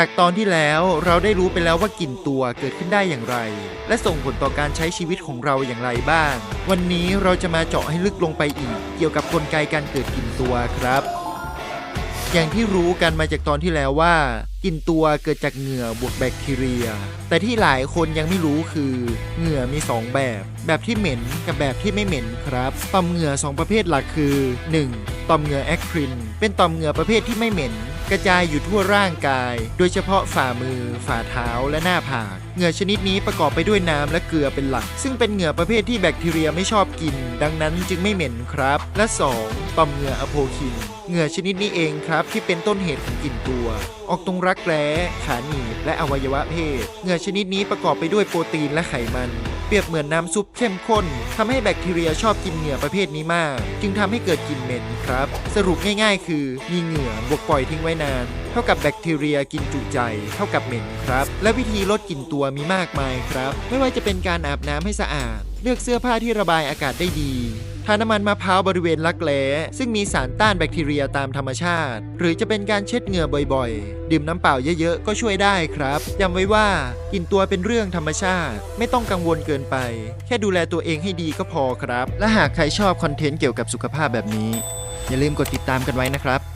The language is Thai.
จากตอนที่แล้วเราได้รู้ไปแล้วว่ากลิ่นตัวเกิดขึ้นได้อย่างไร และส่งผลต่อการใช้ชีวิตของเราอย่างไรบ้าง วันนี้เราจะมาเจาะให้ลึกลงไปอีก เกี่ยวกับกลไกการเกิดกลิ่นตัวครับ อย่างที่รู้กันมาจากตอนที่แล้วว่ากลิ่นตัวเกิดจากเหงื่อบวกแบคทีเรีย แต่ที่หลายคนยังไม่รู้คือ เหงื่อมี 2 แบบ แบบที่เหม็นกับแบบที่ไม่เหม็นครับต่อมเหงื่อ 2 ประเภทหลักคือ 1. ต่อมเหงื่อแอครินเป็นต่อมเหงื่อประเภทที่ไม่เหม็น กระจายอยู่ทั่วร่างกาย โดยเฉพาะฝ่ามือ ฝ่าเท้าและหน้าผาก เหงื่อชนิดนี้ประกอบไปด้วยน้ำและเกลือเป็นหลัก ซึ่งเป็นเหงื่อประเภทที่แบคทีเรียไม่ชอบกิน ดังนั้นจึงไม่เหม็นครับ และ 2. ต่อมเหงื่ออะโพคิน เหงื่อชนิดนี้เองครับที่เป็นต้นเหตุของกลิ่นตัว ออกตรงรักแร้ ขาหนีบและอวัยวะเพศ เหงื่อชนิดนี้ประกอบไปด้วยโปรตีนและไขมัน เปรียบเหมือนน้ำซุปเข้มข้นทำให้แบคทีเรียชอบกินเหงื่อประเภทนี้มาก จึงทำให้เกิดกลิ่นเหม็นครับ สรุปง่ายๆ คือมีเหงื่อบวกปล่อยทิ้งไว้นาน เท่ากับแบคทีเรียกินจุใจ เท่ากับเหม็นครับ และวิธีลดกลิ่นตัวมีมากมายครับ ไม่ว่าจะเป็นการอาบน้ำให้สะอาด เลือกเสื้อผ้าที่ระบายอากาศได้ดี ทาน้ำมันมะพร้าวบริเวณรักแร้ซึ่งมีสารต้านแบคทีเรียตามธรรมชาติ หรือจะเป็นการเช็ดเหงื่อบ่อยๆ ดื่มน้ำเปล่าเยอะๆ ก็ช่วยได้ครับย้ำไว้ว่ากินตัวเป็นเรื่องธรรมชาติ ไม่ต้องกังวลเกินไป แค่ดูแลตัวเองให้ดีก็พอครับ และหากใครชอบคอนเทนต์เกี่ยวกับสุขภาพแบบนี้ อย่าลืมกดติดตามกันไว้นะครับ